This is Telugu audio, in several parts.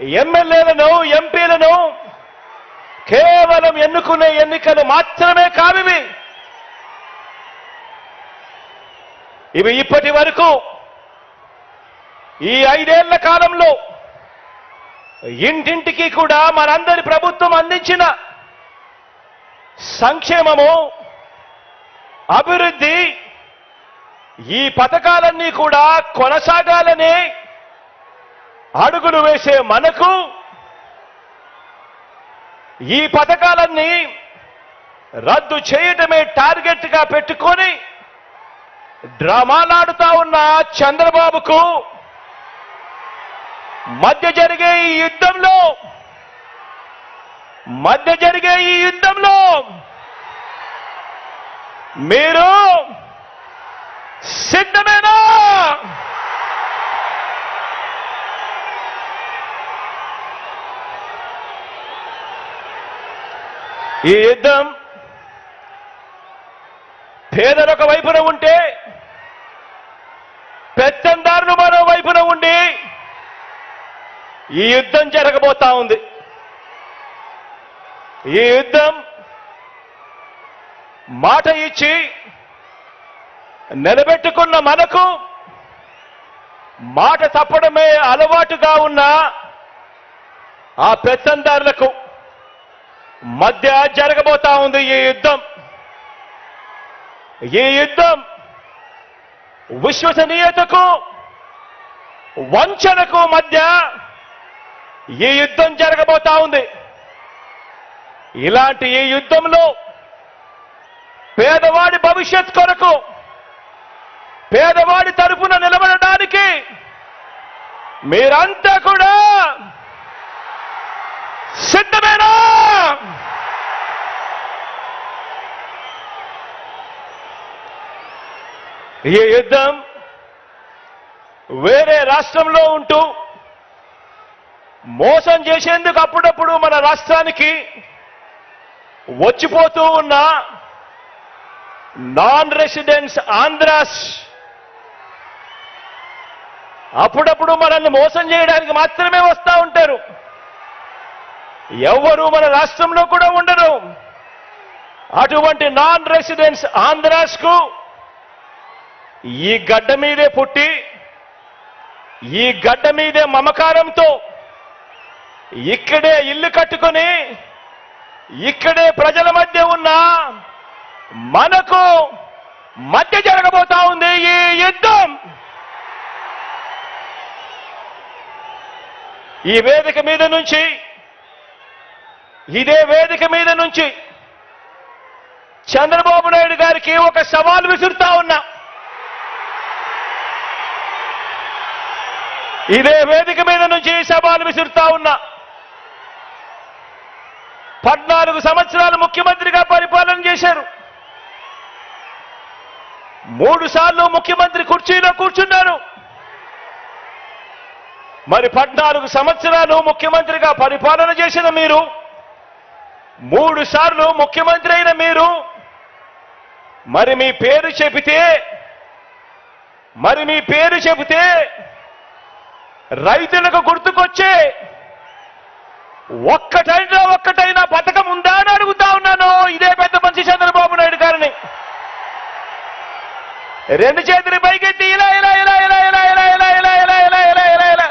ఎమ్మెల్యేలను ఎంపీలను కేవలం ఎన్నుకునే ఎన్నికలు మాత్రమే కావివి. ఇవి ఇప్పటి వరకు ఈ ఐదేళ్ళ కాలంలో ఇంటింటికి కూడా మనందరి ప్రభుత్వం అందించిన సంక్షేమము అభివృద్ధి ఈ పథకాలన్నీ కూడా కొనసాగాలని అడుగులు వేసే మనకు ఈ పథకాలన్నీ రద్దు చేయటమే టార్గెట్గా పెట్టుకొని డ్రామాలాడుతా ఉన్న చంద్రబాబుకు మధ్య జరిగే ఈ యుద్ధంలో మధ్య జరిగే ఈ యుద్ధంలో మీరు సిద్ధమేనా? ఈ యుద్ధం పేదలొక వైపున ఉంటే పెత్తందారులు మరో వైపున ఉండి ఈ యుద్ధం జరగబోతా ఉంది. ఈ యుద్ధం మాట ఇచ్చి నిలబెట్టుకున్న మనకు మాట తప్పడమే అలవాటుగా ఉన్న ఆ పెత్తందారులకు మధ్య జరగబోతా ఉంది ఈ యుద్ధం. ఈ యుద్ధం విశ్వసనీయతకు వంచనకు మధ్య ఈ యుద్ధం జరగబోతా ఉంది. ఇలాంటి ఈ యుద్ధంలో పేదవాడి భవిష్యత్ కొరకు పేదవాడి తరపున నిలబడడానికి మీరంతా కూడా సిద్ధమేనా? ఈ యుద్ధం వేరే రాష్ట్రంలో ఉంటూ మోసం చేసేందుకు అప్పుడప్పుడు మన రాష్ట్రానికి వచ్చిపోతూ ఉన్న నాన్ రెసిడెన్స్ ఆంధ్రాస్ అప్పుడప్పుడు మనల్ని మోసం చేయడానికి మాత్రమే వస్తూ ఉంటారు. ఎవరు మన రాష్ట్రంలో కూడా ఉండరు. అటువంటి నాన్ రెసిడెన్స్ ఆంధ్రాస్కు ఈ గడ్డ మీదే పుట్టి ఈ గడ్డ మీదే మమకారంతో ఇక్కడే ఇల్లు కట్టుకొని ఇక్కడే ప్రజల మధ్య ఉన్న మనకు మధ్య జరగబోతా ఉంది ఈ యుద్ధం. ఈ వేదిక మీద నుంచి ఇదే వేదిక మీద నుంచి చంద్రబాబు నాయుడు గారికి ఒక సవాల్ విసురుతా ఉన్నా. ఇదే వేదిక మీద నుంచి సవాల్ విసురుతా ఉన్నా పద్నాలుగు సంవత్సరాలు ముఖ్యమంత్రిగా పరిపాలన చేశారు. మూడు సార్లు ముఖ్యమంత్రి కుర్చీలో కూర్చున్నారు. మరి పద్నాలుగు సంవత్సరాలు ముఖ్యమంత్రిగా పరిపాలన చేసిన మీరు మూడు సార్లు ముఖ్యమంత్రి అయిన మీరు మరి మీ పేరు చెబితే మరి మీ పేరు చెబితే రైతులకు గుర్తుకొచ్చే ఒక్కటైనా ఒక్కటైనా పథకం ఉందా అని అడుగుతా ఉన్నాను ఇదే పెద్ద మంచి చంద్రబాబు నాయుడు గారిని రెండు చేతులు పైకెత్తి ఇలా ఇలా ఇలా ఇలా ఇలా ఇలా ఇలా ఇలా ఇలా ఇలా ఇలా ఇలా ఇలా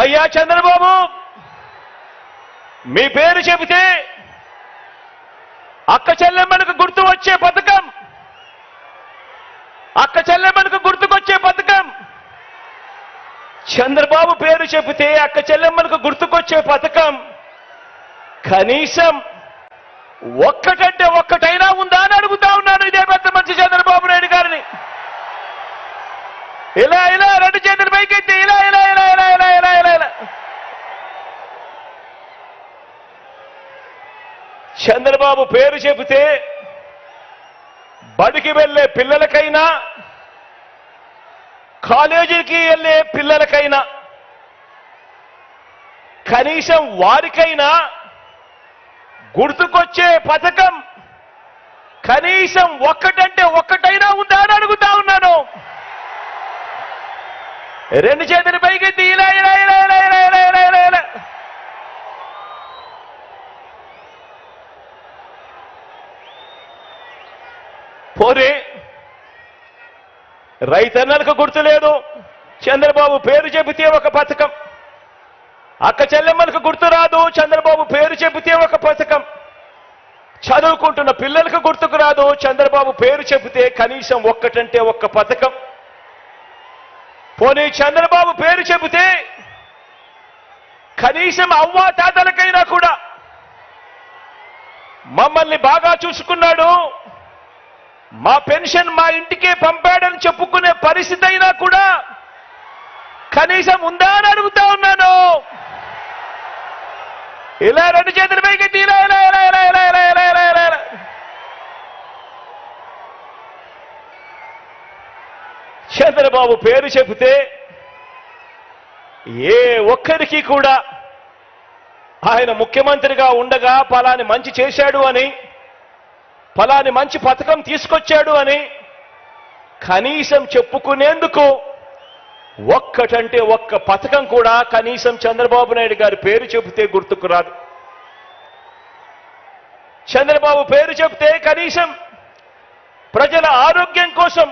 అయ్యా చంద్రబాబు మీ పేరు చెబితే అక్క చెల్లెమ్మలకు గుర్తు వచ్చే పథకం. అక్క చెల్లెమ్మలకు గుర్తుకొచ్చే పథకం. చంద్రబాబు పేరు చెబితే అక్క చెల్లెమ్మలకు గుర్తుకొచ్చే పథకం. కనీసం ఒక్కటంటే ఒక్కటైనా ఉందా అని అడుగుతా చంద్రబాబు పేరు చెబితే బడికి వెళ్ళే పిల్లలకైనా కాలేజీకి వెళ్ళే పిల్లలకైనా కనీసం వారికైనా గుర్తుకొచ్చే పథకం కనీసం ఒక్కటంటే ఒక్కటైనా ఉందా అని అడుగుతా ఉన్నాను. రెండు చేతులు పైకి ఇలా ఇలా ఇలా ఇలా ఇలా ఇలా ఇలా పోనీ రైతన్నలకు గుర్తులేదు. చంద్రబాబు పేరు చెబితే ఒక పథకం. అక్క చెల్లెమ్మలకు గుర్తు రాదు చంద్రబాబు పేరు చెబితే ఒక పథకం. చదువుకుంటున్న పిల్లలకు గుర్తుకు రాదు చంద్రబాబు పేరు చెబితే కనీసం ఒక్కటంటే ఒక్క పథకం. పోనీ చంద్రబాబు పేరు చెబితే కనీసం అవ్వా తాతలకైనా కూడా. మమ్మల్ని బాగా చూసుకున్నాడు. మా పెన్షన్ మా ఇంటికే పంపాడని చెప్పుకునే పరిస్థితి అయినా కూడా కనీసం ఉందా అని అడుగుతా ఉన్నాను ఇలా రెండు చేతుల పైకి తీరా ఇలా ఇలా ఇలా ఇలా ఇలా ఇలా ఇలా ఇలా ఇలా. చంద్రబాబు పేరు చెబితే ఏ ఒక్కరికి కూడా ఆయన ముఖ్యమంత్రిగా ఉండగా పలాని మంచి చేశాడు అని ఫలాని మంచి పథకం తీసుకొచ్చాడు అని కనీసం చెప్పుకునేందుకు ఒక్కటంటే ఒక్క పథకం కూడా కనీసం చంద్రబాబు నాయుడు గారి పేరు చెబితే గుర్తుకు రాదు. చంద్రబాబు పేరు చెబితే కనీసం ప్రజల ఆరోగ్యం కోసం